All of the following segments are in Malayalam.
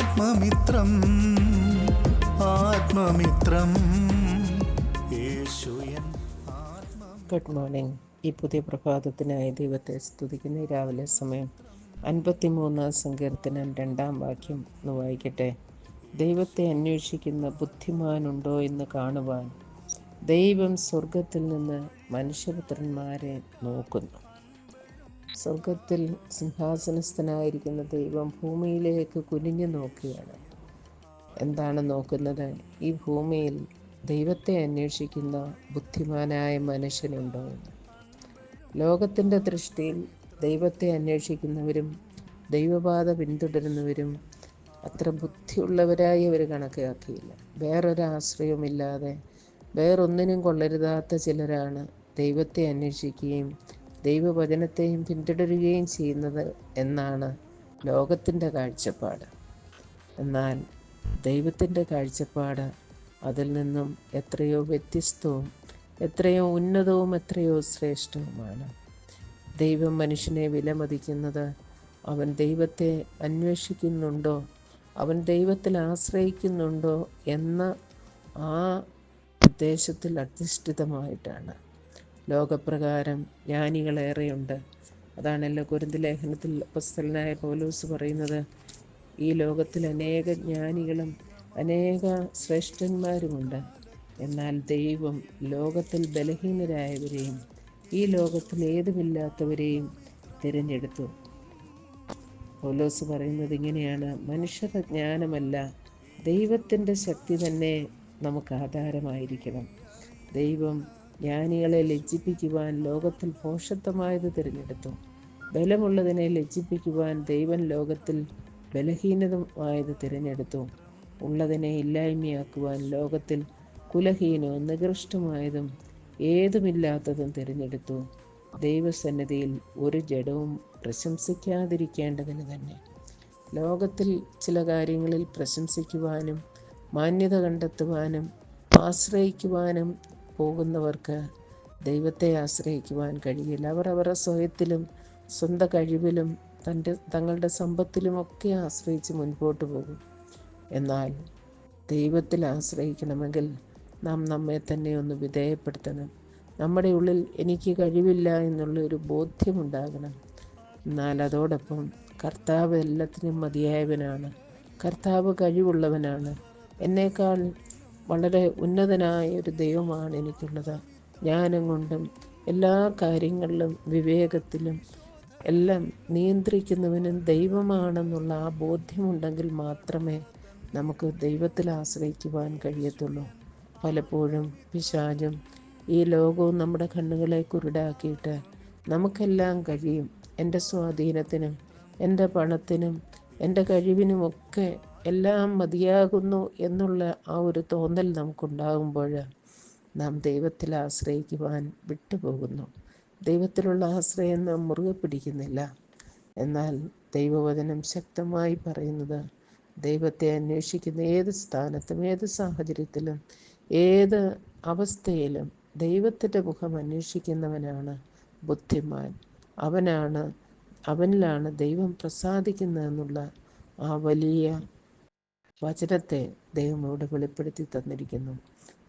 ആത്മമിത്രം ആത്മമിത്രം. ഗുഡ് മോർണിംഗ് ഈ പുതിയ പ്രഭാതത്തിനായി ദൈവത്തെ സ്തുതിക്കുന്ന. രാവിലെ സമയം അൻപത്തിമൂന്ന് സങ്കീർത്തനം രണ്ടാം വാക്യം ഒന്ന് വായിക്കട്ടെ. ദൈവത്തെ അന്വേഷിക്കുന്ന ബുദ്ധിമാനുണ്ടോ എന്ന് കാണുവാൻ ദൈവം സ്വർഗത്തിൽ നിന്ന് മനുഷ്യപുത്രന്മാരെ നോക്കുന്നു. സ്വർഗത്തിൽ സിംഹാസനസ്ഥനായിരിക്കുന്ന ദൈവം ഭൂമിയിലേക്ക് കുനിഞ്ഞു നോക്കുകയാണ്. എന്താണ് നോക്കുന്നത്? ഈ ഭൂമിയിൽ ദൈവത്തെ അന്വേഷിക്കുന്ന ബുദ്ധിമാനായ മനുഷ്യനുണ്ടോ എന്ന്. ലോകത്തിന്റെ ദൃഷ്ടിയിൽ ദൈവത്തെ അന്വേഷിക്കുന്നവരും ദൈവപാത പിന്തുടരുന്നവരും അത്ര ബുദ്ധിയുള്ളവരായി അവർ കണക്കാക്കിയില്ല. വേറൊരാശ്രയവുമില്ലാതെ വേറൊന്നിനും കൊള്ളരുതാത്ത ചിലരാണ് ദൈവത്തെ അന്വേഷിക്കുകയും ദൈവവചനത്തെയും പിന്തുടരുകയും ചെയ്യുന്നത് എന്നാണ് ലോകത്തിന്റെ കാഴ്ചപ്പാട്. എന്നാൽ ദൈവത്തിന്റെ കാഴ്ചപ്പാട് അതിൽ നിന്നും എത്രയോ വ്യത്യസ്തവും എത്രയോ ഉന്നതവും എത്രയോ ശ്രേഷ്ഠവുമാണ്. ദൈവം മനുഷ്യനെ വിലമതിക്കുന്നത് അവൻ ദൈവത്തെ അന്വേഷിക്കുന്നുണ്ടോ അവൻ ദൈവത്തിൽ ആശ്രയിക്കുന്നുണ്ടോ എന്ന ആ ഉദ്ദേശത്തിൽ അധിഷ്ഠിതമായിട്ടാണ്. ലോകപ്രകാരം ജ്ഞാനികളേറെയുണ്ട്. അതാണല്ലോ കുരുന്ത് ലേഖനത്തിൽ പുസ്തകനായ പൗലൂസ് പറയുന്നത്. ഈ ലോകത്തിൽ അനേക ജ്ഞാനികളും അനേക ശ്രേഷ്ഠന്മാരുമുണ്ട്. എന്നാൽ ദൈവം ലോകത്തിൽ ബലഹീനരായവരെയും ഈ ലോകത്തിൽ ഏതുമില്ലാത്തവരെയും തിരഞ്ഞെടുത്തു. പൗലോസ് പറയുന്നത് ഇങ്ങനെയാണ്. മനുഷ്യരുടെ ജ്ഞാനമല്ല ദൈവത്തിന്റെ ശക്തി തന്നെ നമുക്ക് ആധാരമായിരിക്കണം. ദൈവം ജ്ഞാനികളെ ലജ്ജിപ്പിക്കുവാൻ ലോകത്തിൽ ഭോഷത്വമായത് തിരഞ്ഞെടുത്തു. ബലമുള്ളതിനെ ലജ്ജിപ്പിക്കുവാൻ ദൈവൻ ലോകത്തിൽ ബലഹീനതമായത് തിരഞ്ഞെടുത്തു. ഉള്ളതിനെ ഇല്ലായ്മയാക്കുവാൻ ലോകത്തിൽ കുലഹീനവും നികൃഷ്ടമായതും ഏതുമില്ലാത്തതും തിരഞ്ഞെടുത്തു. ദൈവസന്നിധിയിൽ ഒരു ജഡവും പ്രശംസിക്കാതിരിക്കേണ്ടതിന് തന്നെ. ലോകത്തിൽ ചില കാര്യങ്ങളിൽ പ്രശംസിക്കുവാനും മാന്യത കണ്ടെത്തുവാനും ആശ്രയിക്കുവാനും പോകുന്നവർക്ക് ദൈവത്തെ ആശ്രയിക്കുവാൻ കഴിയില്ല. അവർ അവരുടെ സ്വയത്തിലും സ്വന്തം കഴിവിലും തന്റെ തങ്ങളുടെ സമ്പത്തിലുമൊക്കെ ആശ്രയിച്ച് മുൻപോട്ട് പോകും. എന്നാൽ ദൈവത്തിൽ ആശ്രയിക്കണമെങ്കിൽ നാം നമ്മെ തന്നെ ഒന്ന് വിധേയപ്പെടുത്തണം. നമ്മുടെ ഉള്ളിൽ എനിക്ക് കഴിവില്ല എന്നുള്ള ഒരു ബോധ്യമുണ്ടാകണം. എന്നാൽ അതോടൊപ്പം കർത്താവ് എല്ലാത്തിനും മതിയായവനാണ്. കർത്താവ് കഴിവുള്ളവനാണ്. എന്നേക്കാൾ വളരെ ഉന്നതനായ ഒരു ദൈവമാണ് എനിക്കുള്ളത്. ജ്ഞാനം കൊണ്ടും എല്ലാ കാര്യങ്ങളിലും വിവേകത്തിലും എല്ലാം നിയന്ത്രിക്കുന്നവനും ദൈവമാണെന്നുള്ള ആ ബോധ്യമുണ്ടെങ്കിൽ മാത്രമേ നമുക്ക് ദൈവത്തിൽ ആശ്രയിക്കുവാൻ കഴിയത്തുള്ളൂ. പലപ്പോഴും പിശാചും ഈ ലോകവും നമ്മുടെ കണ്ണുകളെ കുരുടാക്കിയിട്ട് നമുക്കെല്ലാം കഴിയും. എന്റെ സ്വാധീനത്തിനും എന്റെ പണത്തിനും എന്റെ കഴിവിനുമൊക്കെ എല്ലാം മതിയാകുന്നു എന്നുള്ള ആ ഒരു തോന്നൽ നമുക്കുണ്ടാകുമ്പോൾ നാം ദൈവത്തിൽ ആശ്രയിക്കുവാൻ വിട്ടുപോകുന്നു. ദൈവത്തിലുള്ള ആശ്രയം നാം മുറുകെ പിടിക്കുന്നില്ല. എന്നാൽ ദൈവവചനം ശക്തമായി പറയുന്നത് ദൈവത്തെ അന്വേഷിക്കുന്ന ഏത് സ്ഥാനത്തും ഏത് സാഹചര്യത്തിലും ഏത് അവസ്ഥയിലും ദൈവത്തിന്റെ മുഖം അന്വേഷിക്കുന്നവനാണ് ബുദ്ധിമാൻ. അവനാണ് അവനിലാണ് ദൈവം പ്രസാദിക്കുന്നതെന്നുള്ള ആ വലിയ വചനത്തെ ദൈവം ഇവിടെ വെളിപ്പെടുത്തി തന്നിരിക്കുന്നു.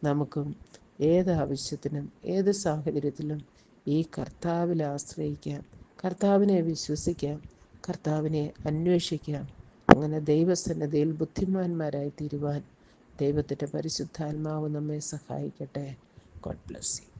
നമുക്കും ഏത് ആവശ്യത്തിനും ഏത് സാഹചര്യത്തിലും ഈ കർത്താവിൽ ആശ്രയിക്കാം കർത്താവിനെ വിശ്വസിക്കാം കർത്താവിനെ അന്വേഷിക്കാം. അങ്ങനെ ദൈവസന്നദ്ധയിൽ ബുദ്ധിമാന്മാരായി തീരുവാൻ ദൈവത്തിന്റെ പരിശുദ്ധാത്മാവ് നമ്മെ സഹായിക്കട്ടെ. God bless you